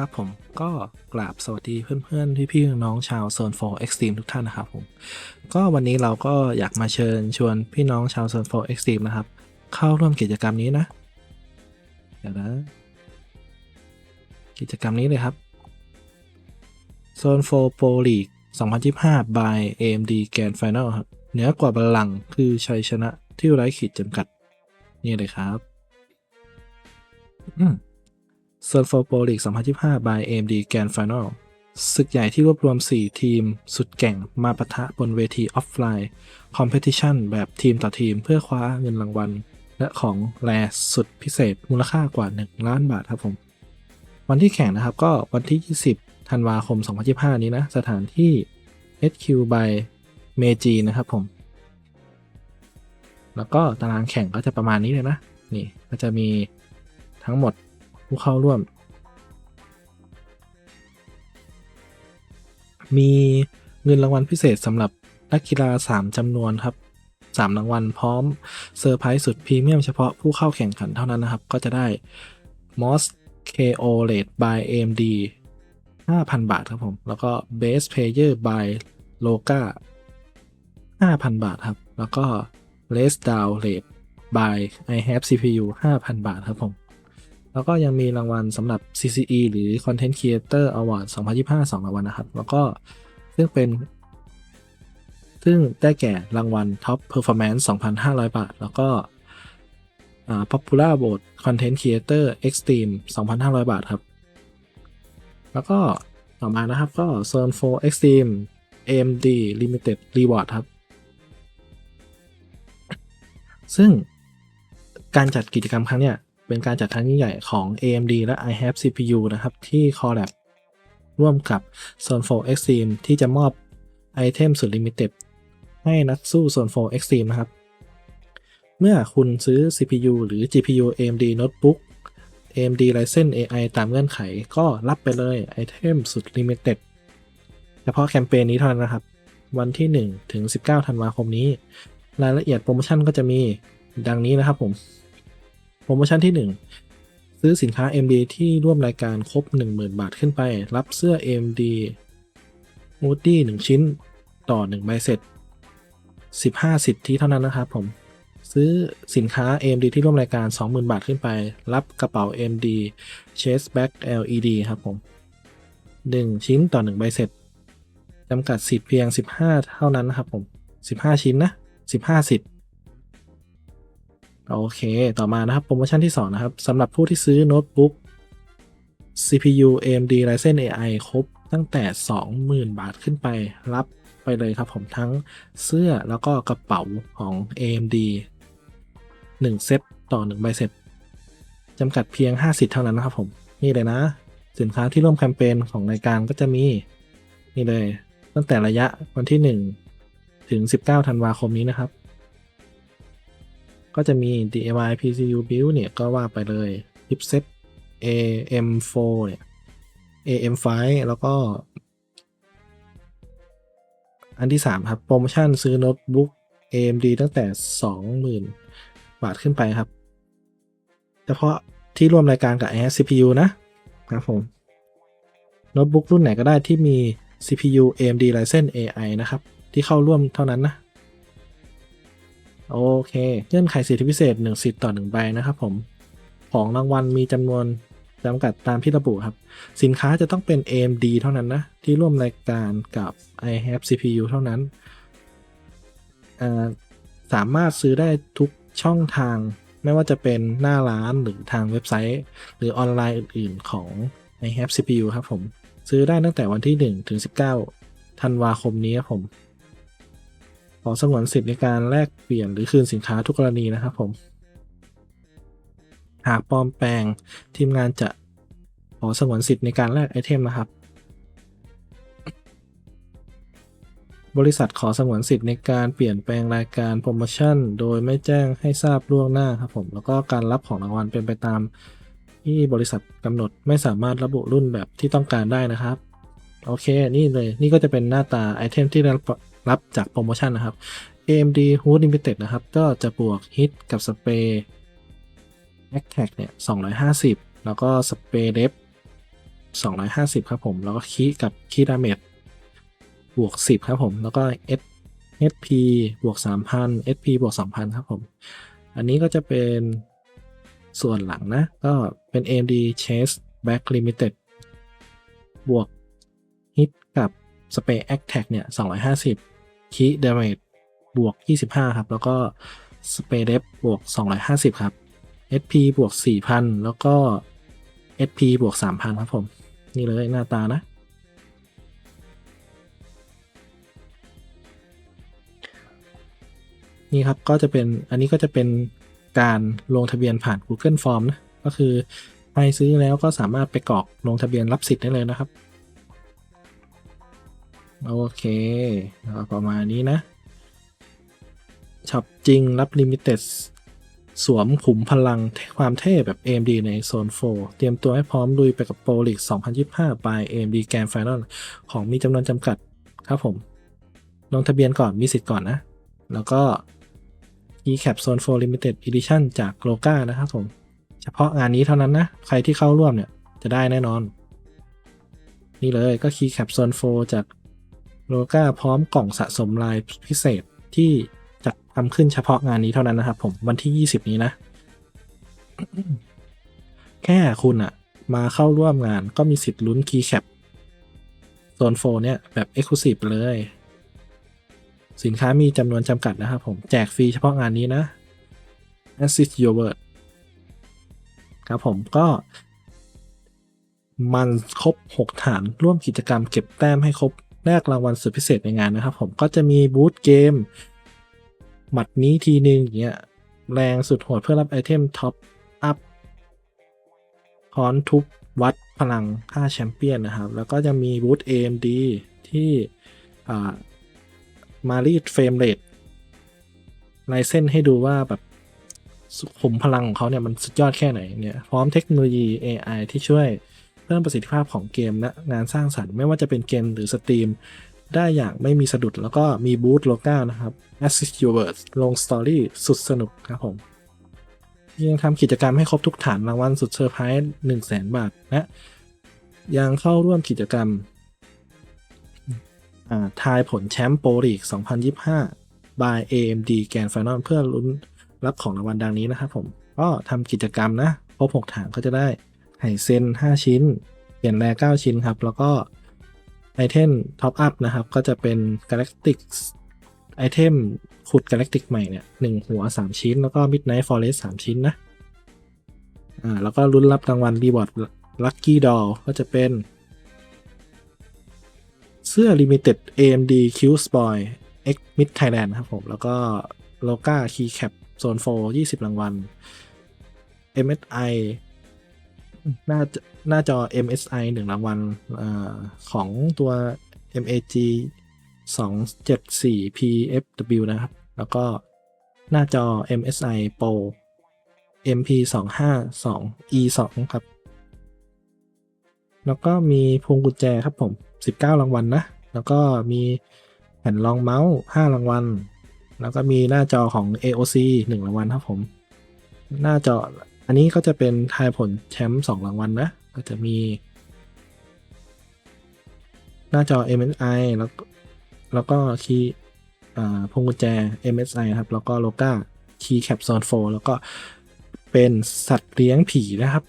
ครับผมก็กราบสวัสดีเพื่อนๆพี่ๆน้องๆชาวโซน4 Extreme ทุกท่านนะครับผมก็วันนี้เราก็อยากมาเชิญชวนพี่น้องชาวโซน4 Extreme นะครับ เข้าร่วมกิจกรรมนี้นะเดี๋ยวนะกิจกรรมนี้เลยครับโซน4 Pro League 2025 by AMD Grand Final ครับเหนือกว่าบัลลังก์คือชัยชนะที่ไร้ขีดจำกัด นี่เลยครับ อืม s u n f o r Pro League 2025 by AMD Grand Final ศึกใหญ่ที่รวบรวม 4 ทีม สุดแก่งมาปะทะบนเวทีออฟไลน์คอมเพติชันแบบทีมต่อทีมเพื่อคว้าเงินรางวัล และของแรสุดพิเศษมูลค่ากว่า 1 ล้านบาทครับผม วันที่แข่งนะครับก็วันที่ 20 ธันวาคม 2025 นี้นะ สถานที่ HQ by Meiji นะครับผม แล้วก็ตารางแข่งก็จะประมาณนี้เลยนะ นี่ก็จะมีทั้งหมด ผู้เข้าร่วม มีเงินรางวัลพิเศษสำหรับนักกีฬา 3จำนวนครับ 3 รางวัลพร้อมเซอร์ไพรส์สุดพรีเมียมเฉพาะผู้เข้าแข่งขันเท่านั้นนะครับ ก็จะได้ MOS KO Late by AMD 5,000 บาทครับผม แล้วก็ Base Player by Loga 5,000 บาทครับ แล้วก็ Race Down Rate by I have CPU 5,000 บาทครับผม แล้วก็ยังมีรางวัลสำหรับ CCE หรือ Content Creator Award 2025 2รางวัลนะครับ แล้วก็ซึ่งเป็น ซึ่งได้แก่รางวัล Top Performance 2,500 บาท แล้วก็ Popular Vote Content Creator Extreme 2,500 บาทครับ แล้วก็ต่อมานะครับก็ Zone 4 Extreme AMD Limited Reward ครับ ซึ่งการจัดกิจกรรมครั้งเนี้ย เป็นการจัดครั้งยิ่งใหญ่ของ AMD และ I have CPU นะครับ ที่ Collab ร่วมกับ Zone 4 Extreme ที่จะมอบไอเทมสุดลิมิเต็ดให้นักสู้ Zone 4 Extreme นะครับ เมื่อคุณซื้อ CPU หรือ GPU AMD Notebook AMD Ryzen AI ตามเงื่อนไขก็รับไปเลยไอเทมสุดลิมิเต็ดเฉพาะแคมเปญนี้เท่านั้นนะครับ วันที่ 1 ถึง 19 ธันวาคมนี้ รายละเอียดโปรโมชั่นก็จะมีดังนี้นะครับผม โปรโมชั่นที่ 1 ซื้อสินค้า MD ที่ร่วมรายการครบ 10,000 บาทขึ้นไป รับเสื้อ AMD Moody 1ชิ้นต่อ 1 ใบเสร็จ 15 สิทธิเท่านั้นนะครับผมซื้อสินค้า AMD ที่ร่วมรายการ 20,000 บาทขึ้นไป รับกระเป๋า AMD Chase Back LED ครับผม 1 ชิ้นต่อ 1 ใบเสร็จจำกัดสิทธิ์เพียง 15 เท่านั้นนะครับผม 15 ชิ้นนะ 15 สิทธิ์ โอเค ต่อมานะครับ โปรโมชั่นที่ 2 นะครับสำหรับผู้ที่ซื้อโน้ตบุ๊ก CPU AMD Ryzen AI ครบตั้งแต่ 20,000 บาทขึ้นไปรับไปเลยครับผมทั้งเสื้อแล้วก็กระเป๋าของ AMD 1 เซตต่อ 1 ใบเสร็จจำกัดเพียง5สิทธิ์เท่านั้นนะครับผม นี่เลยนะ สินค้าที่ร่วมแคมเปญของรายการก็จะมี นี่เลย ตั้งแต่ระยะวันที่ 1 ถึง 19 ธันวาคมนี้นะครับ ก็จะมี DIY PCU build เนี่ยก็ว่าไปเลยชิปเซ็ต AM4 เนี่ย AM5 แล้วก็ อันที่ 3 ครับ โปรโมชั่นซื้อโน้ตบุ๊ก AMD ตั้งแต่ 20,000 บาทขึ้นไปครับ เฉพาะที่ร่วมรายการกับ i CPU นะครับผม โน้ตบุ๊กรุ่นไหนก็ได้ที่มี CPU AMD Ryzen AI นะครับ ที่เข้าร่วมเท่านั้นนะ โอเค เงื่อนไขสิทธิพิเศษ1สิทธิ์ต่อ1ใบนะครับผม ของรางวัลมีจำนวนจำกัดตามที่ระบุครับ สินค้าจะต้องเป็น AMD เท่านั้นนะ ที่ร่วมรายการกับ I have CPU เท่านั้น สามารถซื้อได้ทุกช่องทาง ไม่ว่าจะเป็นหน้าร้านหรือทางเว็บไซต์ หรือออนไลน์อื่นๆของ I have CPU ครับผม ซื้อได้ตั้งแต่วันที่ 1 ถึง 19 ธันวาคมนี้ครับผม ขอสงวนสิทธิ์ในการแลกเปลี่ยนหรือคืนสินค้าทุกกรณีนะครับผม หากปลอมแปลงทีมงานจะขอสงวนสิทธิ์ในการแลกไอเทมนะครับ บริษัทขอสงวนสิทธิ์ในการเปลี่ยนแปลงรายการโปรโมชั่น โดยไม่แจ้งให้ทราบล่วงหน้าครับผม แล้วก็การรับของรางวัลเป็นไปตาม ที่บริษัทกำหนดไม่สามารถระบุรุ่นแบบที่ต้องการได้นะครับ โอเค นี่เลย นี่ก็จะเป็นหน้าตาไอเทมที่ได้ รับจากโปรโมชั่นนะครับ AMD Hood Limited นะครับ ก็จะบวกฮิตกับสเปรย์ a c t a g เนี่ย250 แล้วก็สเปรย์เดฟ250 ครับผม แล้วก็คีกับคีดาเมจบวก 10 ครับผม แล้วก็ S HP บวก 3,000 SP บวก 2,000 ครับผม อันนี้ก็จะเป็นส่วนหลังนะ ก็เป็น AMD Chase Back Limited บวก Hit กับ Spray Attack เนี่ย250 Key Damage บวก 25 ครับ แล้วก็ Spray Depth บวก 250 ครับ SP บวก 4,000 แล้วก็ SP บวก 3,000 ครับผม นี่เลยหน้าตานะ นี่ครับก็จะเป็นอันนี้ก็จะเป็นการลงทะเบียนผ่าน Google Form นะ ก็คือใครซื้อแล้วก็สามารถไปกรอกลงทะเบียนรับสิทธิ์ได้เลยนะครับ โอเคประมาณนี้นะช็อปจริงรับลิมิเต็ดสวมขุมพลังความเท่แบบ AMD ในโซน 4 เตรียมตัวให้พร้อมลุยไปกับโปรลีก2025 by AMD Grand Final ของมีจำนวนจำกัดครับผม ลงทะเบียนก่อนมีสิทธิ์ก่อนนะ แล้วก็ e-cap zone 4 limited edition จากโลกานะครับผม เฉพาะงานนี้เท่านั้นนะ ใครที่เข้าร่วมเนี่ย จะได้แน่นอน นี่เลยก็ keycap zone 4จาก โลกาพร้อมกล่องสะสมลายพิเศษที่จัดทำขึ้นเฉพาะงานนี้เท่านั้นนะครับผมวันที่ 20 นี้นะ แค่คุณอะมาเข้าร่วมงานก็มีสิทธิ์ลุ้น keycap zone 4เนี่ยแบบ exclusive ไปเลย สินค้ามีจำนวนจำกัดนะครับผม แจกฟรีเฉพาะงานนี้นะ Assist Your Word ครับผมก็ มันครบ 6 ฐานร่วมกิจกรรมเก็บแต้มให้ครบ แลกรางวัลสุดพิเศษในงานนะครับ ผมก็จะมีบูธเกมหมัดนี้ทีนึงอย่างเงี้ยแรงสุดโหดเพื่อรับไอเทมท็อปอัพคอนทุบวัดพลังค่าแชมเปี้ยนนะครับ แล้วก็จะมีบูธ AMD ที่อ่ามารีดเฟรมเรทลายเส้นให้ดูว่าแบบขุมพลังของเขาเนี่ยมันสุดยอดแค่ไหนเนี่ย พร้อมเทคโนโลยี AI ที่ช่วย เพิ่มประสิทธิภาพของเกมและงานสร้างสรรค์ไม่ว่าจะเป็นเกมหรือสตรีมได้อย่างไม่มีสะดุดแล้วก็มีบูธโลก้านะครับ Assist Your Words ลงสตอรี่สุดสนุกครับผมยังทำกิจกรรมให้ครบทุกฐานรางวัลสุดเซอร์ไพรส์1 0 0 0 0แบาทและยังเข้าร่วมกิจกรรมทายผลแชมป์โปรลีก 2025 by AMD Grand Final เพื่อลุ้นรับของรางวัลดังนี้นะครับผม ก็ทำกิจกรรมนะ ครบ 6 ฐานก็จะได้ ไหเซน5 ชิ้นเปลี่ยนแร่9ชิ้นครับ แล้วก็ไอเทมท็อปอัพนะครับ ก็จะเป็น Galactic ไอเทมขุด Galactic ใหม่เนี่ยหนึ่งหัว 3 ชิ้น แล้วก็ Midnight Forest 3 ชิ้นนะ อ่า แล้วก็ลุ้นรับรางวัล Reward Lucky Doll ก็จะเป็น เสื้อ Limited AMD Q Spoil X Mid Thailand ครับผม แล้วก็โลก้า Keycap Zone 4 20 รางวัล MSI หน้าหน้าจอ MSI 1รางวัลอของตัว MAG 274 PFW นะครับ แล้วก็หน้าจอ MSI Pro MP 252 E 2ครับ แล้วก็มีพวงกุญแจครับผม 19 รางวัลนะแล้วก็มีแผ่นรองเมาส์ 5 รางวัล แล้วก็มีหน้าจอของ AOC 1 รางวัลครับผม หน้าจอ อันนี้ก็จะเป็นทายผลแชมป์2รางวัลนะ ก็จะมี หน้าจอ MSI แล้วแล้วก็คีย์พวงกุญแจ MSI ครับ แล้วก็โลก้าคีย์แคปโซน4แล้วก็เป็นสัตว์เลี้ยงผีนะครับ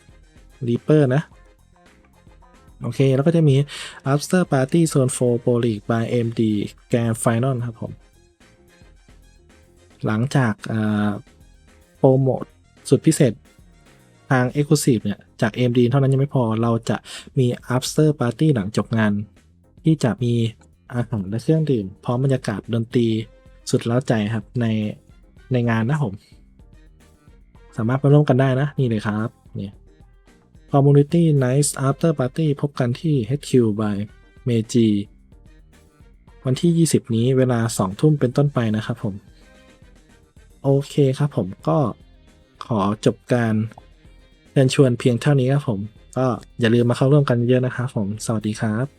Reaper นะ โอเค แล้วก็จะมี After Party Zone 4 Pro League by AMD Grand Final ครับผม หลังจากโปรโมทสุดพิเศษ ทาง Exclusive เนี่ยจาก AMD เท่านั้นยังไม่พอเราจะมี After Party หลังจบงาน ที่จะมีอาหารและเครื่องดื่ม พร้อมบรรยากาศดนตรีสุดเล้าใจครับในในงานนะผม สามารถมาร่วมกันได้นะ นี่เลยครับเนี่ย Community Nice After Party พบกันที่ HQ by Meiji วันที่ 20 นี้เวลา 2 ทุ่มเป็นต้นไปนะครับผม โอเคครับผมก็ขอจบการ เชิญชวนเพียงเท่านี้ครับผม ก็อย่าลืมมาเข้าร่วมกันเยอะนะครับผม สวัสดีครับ